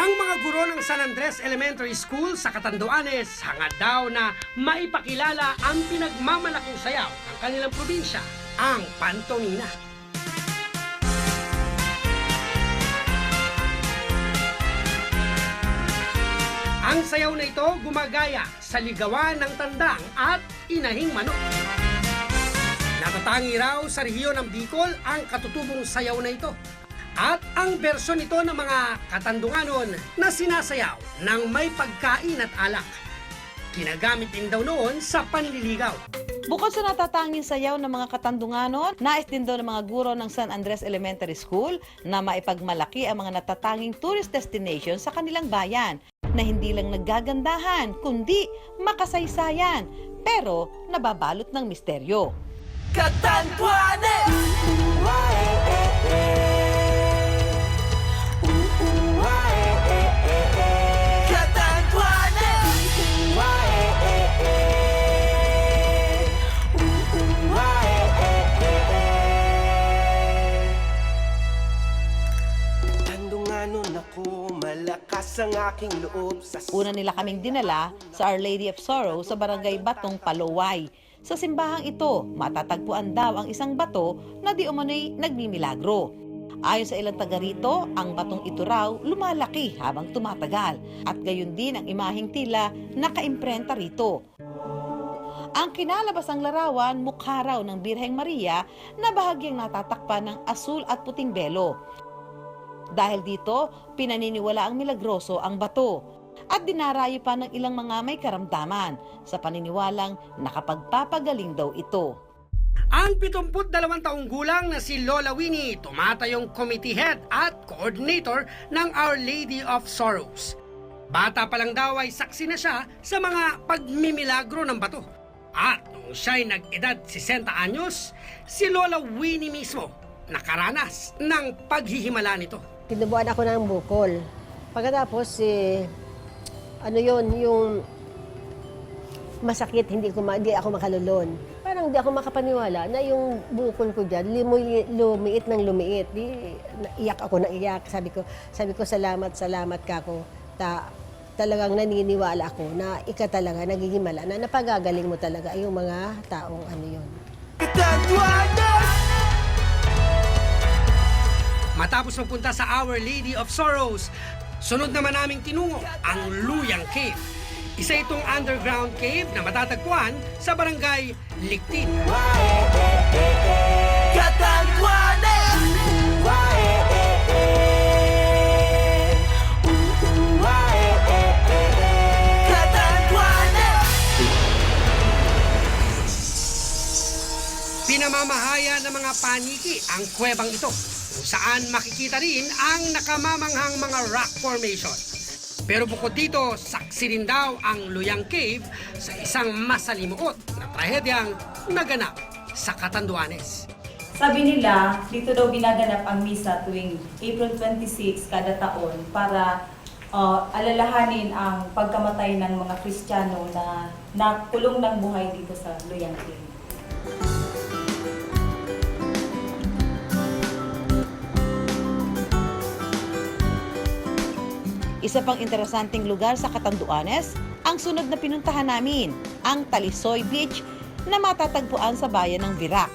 Ang mga guro ng San Andres Elementary School sa Catanduanes hangad daw na maipakilala ang pinagmamalaking sayaw ng kanilang probinsya, ang pantomina. Ang sayaw na ito gumagaya sa ligawan ng tandang at inahing manok. Natatangi raw sa rehiyon ng Bicol ang katutubong sayaw na ito. At ang bersyon nito ng mga katandunganon na sinasayaw ng may pagkain at alak. Ginagamit din daw noon sa panliligaw. Bukod sa natatanging sayaw ng mga katandunganon, nais din daw ng mga guro ng San Andres Elementary School na maipagmalaki ang mga natatanging tourist destination sa kanilang bayan na hindi lang nagagandahan, kundi makasaysayan, pero nababalot ng misteryo. Catanduanes! Ang aking loob sa Una nila kaming dinala sa Our Lady of Sorrow sa barangay Batong Palaway. Sa simbahang ito, matatagpuan daw ang isang bato na di umano'y nagmimilagro. Ayon sa ilang taga rito, ang batong ito raw lumalaki habang tumatagal at gayon din ang imaheng tila nakaimprenta rito. Ang kinalabas ang larawan, mukha raw ng Birheng Maria na bahagyang natatakpan ng asul at puting belo. Dahil dito, pinaniniwala ang milagroso ang bato at dinarayo pa ng ilang mga may karamdaman sa paniniwalang nakapagpapagaling daw ito. Ang 72 taong gulang na si Lola Winnie, tumatayong committee head at coordinator ng Our Lady of Sorrows. Bata pa lang daw ay saksi na siya sa mga pagmimilagro ng bato. At noong siya'y nag-edad 60 anyos, si Lola Winnie mismo nakaranas ng paghihimala nito. Tinubuan ako ng bukol. Pagkatapos, eh, ano yon yung masakit, hindi, ko ma- hindi ako makalulon. Parang hindi ako makapaniwala na yung bukol ko dyan, lumi, lumiit ng lumiit. Di, naiyak ako, naiyak. Sabi ko, sabi ko, salamat, salamat ka ako. Ta, talagang naniniwala ako na ika talaga, nagigimala, na napagagaling mo talaga yung mga taong ano yon. Catanduanes! Matapos magpunta sa Our Lady of Sorrows, sunod naman naming tinungo ang Luyang Cave. Isa itong underground cave na matatagpuan sa barangay! Catanduanes! Pinamamahaya ng mga paniki ang kuwebang ito kung saan makikita rin ang nakamamanghang mga rock formation. Pero bukod dito, saksi rin daw ang Luyang Cave sa isang masalimuot na trahedyang naganap sa Catanduanes. Sabi nila, dito daw ginaganap ang misa tuwing April 26 kada taon para uh, alalahanin ang pagkamatay ng mga Kristiyano na nakulong ng buhay dito sa Luyang Cave. Isa pang interesanting lugar sa Catanduanes, ang sunod na pinuntahan namin, ang Talisoy Beach na matatagpuan sa bayan ng Virac.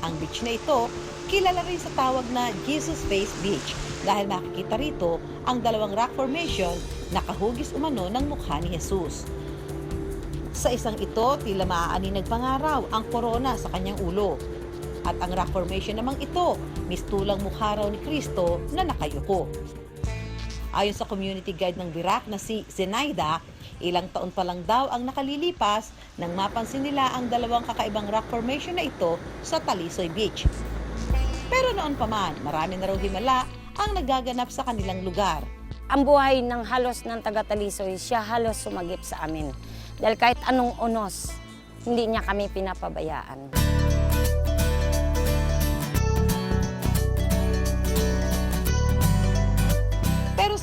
Ang beach na ito, kilala rin sa tawag na Jesus Face Beach dahil makikita rito ang dalawang rock formation na kahugis umano ng mukha ni Jesus. Sa isang ito, tila maaani nagpangaraw ang korona sa kanyang ulo. At ang rock formation namang ito, mistulang mukha raw ni Kristo na nakayuko. Ayon sa community guide ng Virac na si Zenaida, ilang taon pa lang daw ang nakalilipas nang mapansin nila ang dalawang kakaibang rock formation na ito sa Talisoy Beach. Pero noon pa man, marami na raw himala ang nagaganap sa kanilang lugar. ang buhay ng halos ng taga Talisoy, siya halos sumagip sa amin. Dahil kahit anong unos, hindi niya kami pinapabayaan.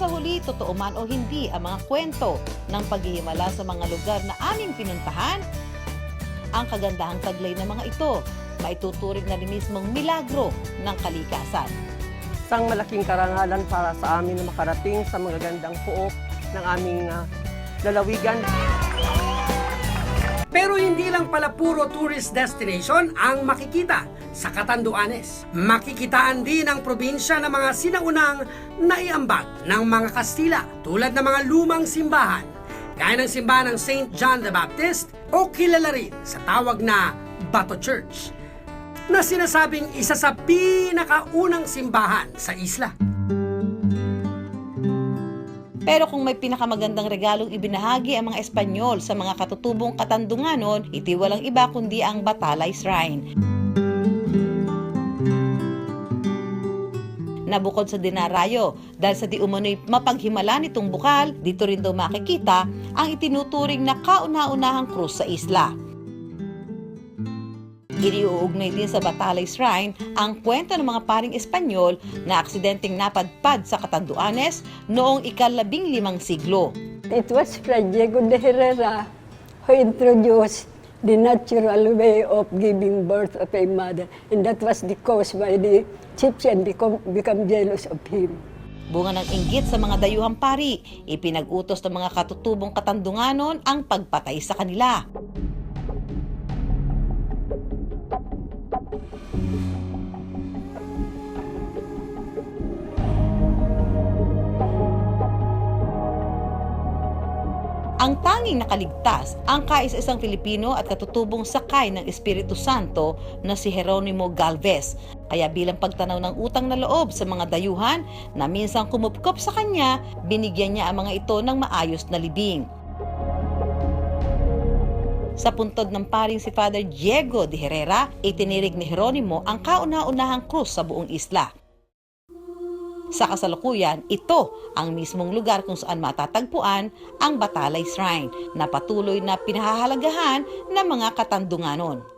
Sa huli, totoo man o hindi ang mga kwento ng paghihimala sa mga lugar na aming pinuntahan, ang kagandahang taglay ng mga ito, maituturing na rin mismong milagro ng kalikasan. isang malaking karangalan para sa amin na makarating sa magagandang pook ng aming ah, lalawigan. Pero hindi lang pala puro tourist destination ang makikita sa Catanduanes. Makikitaan din ang probinsya ng mga sinaunang naiambag ng mga Kastila tulad ng mga lumang simbahan gaya ng simbahan ng St. John the Baptist o kilala rin sa tawag na Bato Church na sinasabing isa sa pinakaunang simbahan sa isla. Pero kung may pinakamagandang regalong ibinahagi ang mga Espanyol sa mga katutubong katandunganon, iti walang iba kundi ang Batalay Shrine. Nabukod sa dinarayo dahil sa di mapaghimala nitong bukal, dito rin daw makikita ang itinuturing na kauna-unahang krus sa isla. Iniuugnay din sa Batalay Shrine ang kwento ng mga paring Espanyol na aksidenteng napadpad sa Catanduanes noong ikalabing limang siglo. It was Fray Diego de Herrera who introduced the natural way of giving birth of a mother. And that was the cause why the Egyptian become, become jealous of him. Bunga ng inggit sa mga dayuhang pari, ipinag-utos ng mga katutubong katandunganon ang pagpatay sa kanila. Ang tanging nakaligtas ang kaisa-isang Pilipino at katutubong sakay ng Espiritu Santo na si Jeronimo Galvez. Kaya bilang pagtanaw ng utang na loob sa mga dayuhan na minsang kumupkop sa kanya, binigyan niya ang mga ito ng maayos na libing. Sa puntod ng paring si Father Diego de Herrera, itinirig ni Jeronimo ang kauna-unahang krus sa buong isla. Sa kasalukuyan, ito ang mismong lugar kung saan matatagpuan ang Batalay Shrine na patuloy na pinahahalagahan ng mga katandunganon.